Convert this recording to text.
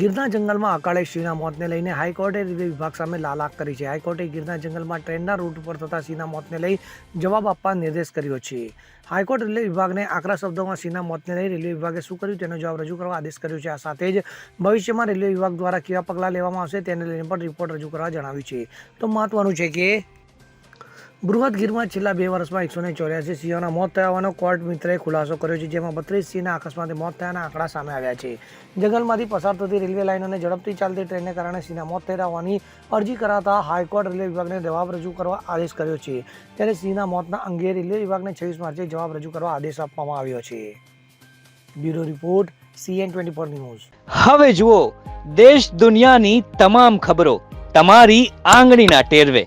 ગીરના જંગલમાં અકાળે સિંહના મોતને લઈને હાઈકોર્ટે રેલવે વિભાગ સામે લાલાક કરી છે. હાઈકોર્ટે ગીરના જંગલમાં ટ્રેનના રૂટ ઉપર થતા સિંહના મોતને લઈ જવાબ આપવા નિર્દેશ કર્યો છે. હાઈકોર્ટ રેલવે વિભાગને આકરા શબ્દોમાં સિંહના મોતને લઈ રેલવે વિભાગે શું કર્યું તેનો જવાબ રજૂ કરવા આદેશ કર્યો છે. આ સાથે જ ભવિષ્યમાં રેલવે વિભાગ દ્વારા કેવા પગલાં લેવામાં આવશે તેને લઈને પણ રિપોર્ટ રજૂ કરવા જણાવ્યું છે. તો મહત્વનું છે કે બૃહદ ગીરમાં છેલ્લા બે વર્ષમાં એકસો ને ચોર્યાસી સિંહોના મોત થયા કોર્ટ મિત્રએ ખુલાસો કર્યો છે, જેમાં બત્રીસ સિંહના અકસ્માતે મોત થયાના આંકડા સામે આવ્યા છે. જંગલમાંથી પસાર થતી રેલવે લાઇનોને ઝડપથી ચાલતી ટ્રેનને કારણે સિંહના મોત થયા હોવાની અરજી કરાતા હાઈકોર્ટ રેલવે વિભાગને જવાબ રજૂ કરવા આદેશ કર્યો છે. ત્યારે સિંહના મોતના અંગે રેલવે વિભાગને છવ્વીસ માર્ચે જવાબ રજૂ કરવા આદેશ આપવામાં આવ્યો છે. Bureau report, CN twenty four news. હવે જુઓ, દેશ દુનિયાની તમામ ખબરો તમારી આંગળીના ટેરવે.